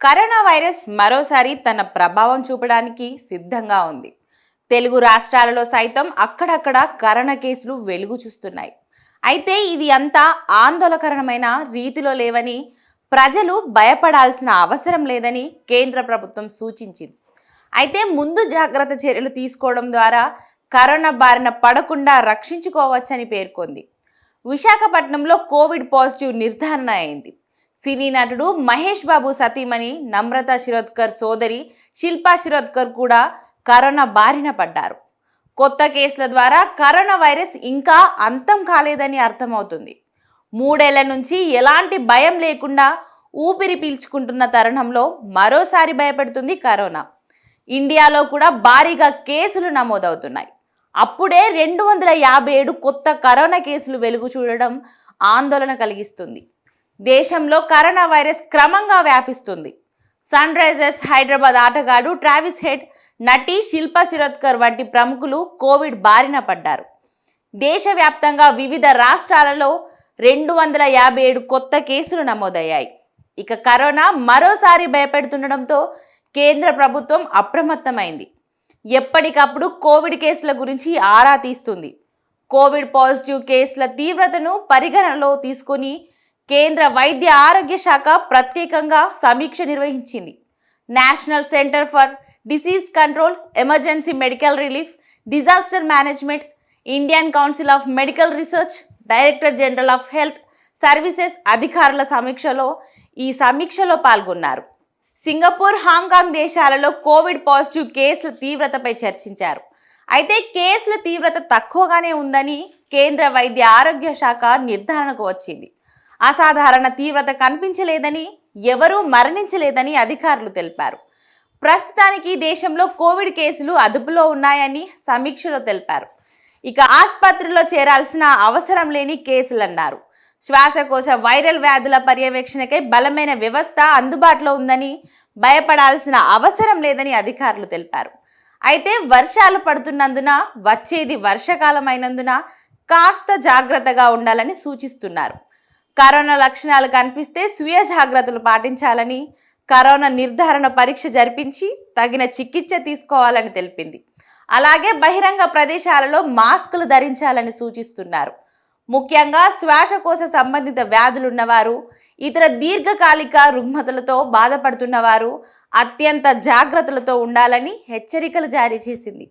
Corona virus మరోసారి తన ప్రభావం చూపడానికి సిద్ధంగా ఉంది. తెలుగు రాష్ట్రాలలో సైతం అక్కడక్కడ కరోనా కేసులు వెలుగు చూస్తున్నాయి. అయితే ఇది అంతా ఆందోళనకరమైన రీతిలో లేవని ప్రజలు భయపడాల్సిన అవసరం లేదని కేంద్ర ప్రభుత్వం సూచించింది. అయితే ముందు జాగ్రత్త చర్యలు తీసుకోవడం ద్వారా కరోనా బారిన పడకుండా రక్షించుకోవచ్చని పేర్కొంది. విశాఖపట్నంలో కోవిడ్ పాజిటివ్ నిర్ధారణ అయింది. సినీ నటుడు మహేష్ బాబు సతీమణి నమ్రత శిరోద్కర్ సోదరి శిల్పా శిరోద్కర్ కూడా కరోనా బారిన పడ్డారు. కొత్త కేసుల ద్వారా కరోనా వైరస్ ఇంకా అంతం కాలేదని అర్థమవుతుంది. మూడేళ్ళ నుంచి ఎలాంటి భయం లేకుండా ఊపిరి పీల్చుకుంటున్న తరుణంలో మరోసారి భయపెడుతుంది కరోనా. ఇండియాలో కూడా భారీగా కేసులు నమోదవుతున్నాయి. అప్పుడే రెండు వందల యాభై ఏడు కొత్త కరోనా కేసులు వెలుగు చూడడం ఆందోళన కలిగిస్తుంది. దేశంలో కరోనా వైరస్ క్రమంగా వ్యాపిస్తుంది. సన్ రైజర్స్ హైదరాబాద్ ఆటగాడు ట్రావిస్ హెడ్ నటి శిల్పా శిరోద్కర్ వంటి ప్రముఖులు కోవిడ్ బారిన పడ్డారు. దేశవ్యాప్తంగా వివిధ రాష్ట్రాలలో రెండు వందల యాభై ఏడు కొత్త కేసులు నమోదయ్యాయి. ఇక కరోనా మరోసారి భయపెడుతుండడంతో కేంద్ర ప్రభుత్వం అప్రమత్తమైంది. ఎప్పటికప్పుడు కోవిడ్ కేసుల గురించి ఆరా తీస్తుంది. కోవిడ్ పాజిటివ్ కేసుల తీవ్రతను పరిగణనలో తీసుకొని కేంద్ర వైద్య ఆరోగ్య శాఖ ప్రత్యేకంగా సమీక్ష నిర్వహించింది. National centre for disease control emergency medical relief disaster management Indian council of medical research director general of health services అధికారుల సమీక్షలో ఈ సమీక్షలో పాల్గొన్నారు. సింగపూర్ హాంకాంగ్ దేశాలలో కోవిడ్ పాజిటివ్ కేసుల తీవ్రతపై చర్చించారు. అయితే కేసుల తీవ్రత తక్కువగానే ఉందని కేంద్ర వైద్య ఆరోగ్య శాఖ నిర్ధారణకు వచ్చింది. అసాధారణ తీవ్రత కనిపించలేదని ఎవరూ మరణించలేదని అధికారులు తెలిపారు. ప్రస్తుతానికి దేశంలో కోవిడ్ కేసులు అదుపులో ఉన్నాయని సమీక్షలో తెలిపారు. ఇక ఆసుపత్రిలో చేరాల్సిన అవసరం లేని కేసులన్నారు. శ్వాసకోశ వైరల్ వ్యాధుల పర్యవేక్షణకై బలమైన వ్యవస్థ అందుబాటులో ఉందని భయపడాల్సిన అవసరం లేదని అధికారులు తెలిపారు. అయితే వర్షాలు పడుతున్నందున వచ్చేది వర్షాకాలం అయినందున కాస్త జాగ్రత్తగా ఉండాలని సూచిస్తున్నారు. కరోనా లక్షణాలు కనిపిస్తే స్వీయ జాగ్రత్తలు పాటించాలని కరోనా నిర్ధారణ పరీక్ష జరిపించి తగిన చికిత్స తీసుకోవాలని తెలిపింది. అలాగే బహిరంగ ప్రదేశాలలో మాస్కులు ధరించాలని సూచిస్తున్నారు. ముఖ్యంగా శ్వాసకోశ సంబంధిత వ్యాధులున్నవారు ఇతర దీర్ఘకాలిక రుగ్మతలతో బాధపడుతున్నవారు అత్యంత జాగ్రత్తలతో ఉండాలని హెచ్చరికలు జారీ చేసింది.